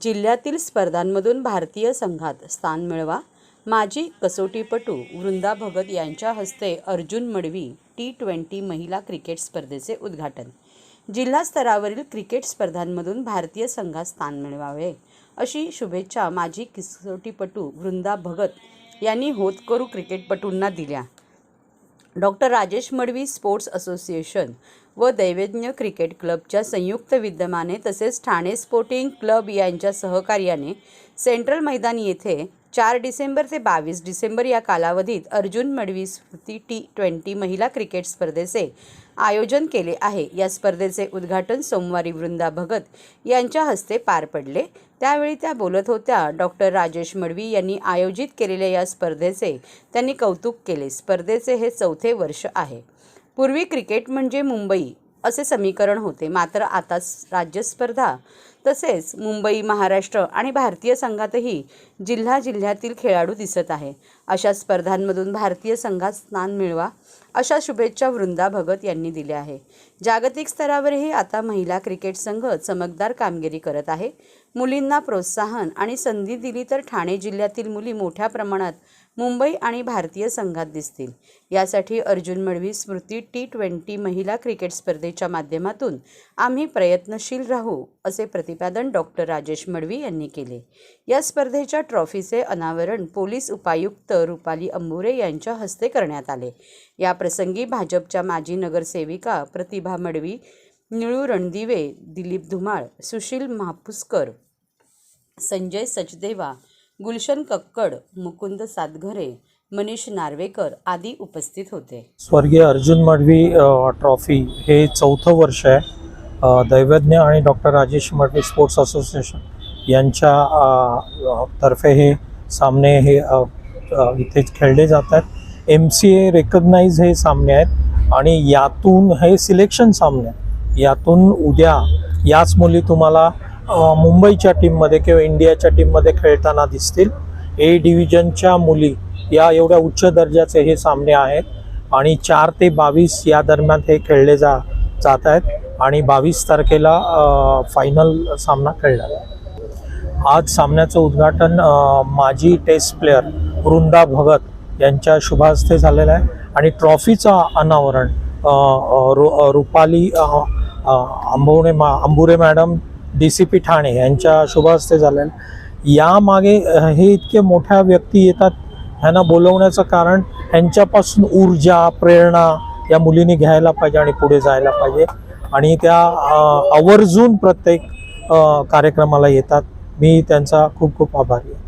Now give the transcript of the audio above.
जिल्ह्यातील स्पर्धांमधून भारतीय संघात स्थान मिळवा. माजी कसोटीपटू वृंदा भगत यांच्या हस्ते अर्जुन मडवी टी ट्वेंटी महिला क्रिकेट स्पर्धेचे उद्घाटन. जिल्हा स्तरावरील क्रिकेट स्पर्धांमधून भारतीय संघात स्थान मिळवावे. अशी शुभेच्छा माजी कसोटीपटू वृंदा भगत यांनी होतकरू क्रिकेटपटूंना दिल्या. Doctor Rajesh Madvi sports association व दैवेज्ञ क्रिकेट क्लबच्या संयुक्त विद्यमाने तसेच ठाणे स्पोर्टिंग क्लब यांच्या सहकार्याने सेंट्रल मैदान येथे चार डिसेंबर ते बावीस डिसेंबर या कालावधीत अर्जुन मडवी स्मृती टी ट्वेंटी महिला क्रिकेट स्पर्धेचे आयोजन केले आहे. या स्पर्धेचे उद्घाटन सोमवारी वृंदा भगत यांच्या हस्ते पार पडले. त्यावेळी त्या बोलत होत्या डॉक्टर राजेश मडवी यांनी आयोजित केलेल्या या स्पर्धेचे त्यांनी कौतुक केले. स्पर्धेचे हे चौथे वर्ष आहे. पूर्वी क्रिकेट म्हणजे मुंबई असे समीकरण होते. मात्र आता राज्यस्पर्धा तसेच मुंबई महाराष्ट्र आणि भारतीय संघातही जिल्हा जिल्ह्यातील खेळाडू दिसत आहे. अशा स्पर्धांमधून भारतीय संघात स्थान मिळवा अशा शुभेच्छा वृंदा भगत यांनी दिल्या आहे. जागतिक स्तरावरही आता महिला क्रिकेट संघ चमकदार कामगिरी करत आहे. मुलींना प्रोत्साहन आणि संधी दिली तर ठाणे जिल्ह्यातील मुली मोठ्या प्रमाणात मुंबई आणि भारतीय संघात दिसतील. यासाठी अर्जुन मडवी स्मृती टी ट्वेंटी महिला क्रिकेट स्पर्धेच्या माध्यमातून आम्ही प्रयत्नशील राहू असे प्रतिपादन डॉक्टर राजेश मडवी यांनी केले. या स्पर्धेच्या ट्रॉफीचे अनावरण पोलीस उपायुक्त रुपाली अंबुरे यांच्या हस्ते करण्यात आले. या प्रसंगी भाजपच्या माजी नगरसेविका प्रतिभा मडवी निळू रणदिवे दिलीप धुमाळ सुशील महापुस्कर संजय सचदेवा गुलशन कक्कड मुकुंद सातघरे मनीष नार्वेकर आदी उपस्थित होते. स्वर्गीय अर्जुन मडवी ट्रॉफी हे चौथं वर्ष आहे. दैवज्ञ आणि doctor Rajesh Madvi sports association यांच्या तर्फे हे सामने हे इथे खेळले जात आहेत. एम सी ए रेकग्नाईज हे सामने आहेत आणि यातून हे सिलेक्शन सामने यातून उद्या याच मुली तुम्हाला मुंबईच्या टीममध्ये किंवा इंडियाच्या टीममध्ये खेळताना दिसतील ए डिव्हिजनच्या मुली या एवढ्या उच्च दर्जाचे हे सामने आहेत आणि चार ते बावीस या दरम्यान हे खेळले जा जात आहेत आणि बावीस तारखेला फायनल सामना खेळला जाईल. आज सामन्याचं उद्घाटन माजी टेस्ट प्लेअर वृंदा भगत यांच्या शुभास्ते झालेलं आहे आणि ट्रॉफीचं अनावरण रु रुपाली अ, मा Ambure madam D C P Thane यांच्या शुभास्ते झालेलं यामागे हे इतके मोठ्या व्यक्ती येतात ह्यांना बोलवण्याचं कारण ह्यांच्यापासून ऊर्जा प्रेरणा या मुलींनी घ्यायला पाहिजे आणि पुढे जायला पाहिजे. आणि त्या आवर्जून प्रत्येक कार्यक्रमाला येतात. मी त्यांचा खूप खूप आभारी आहे.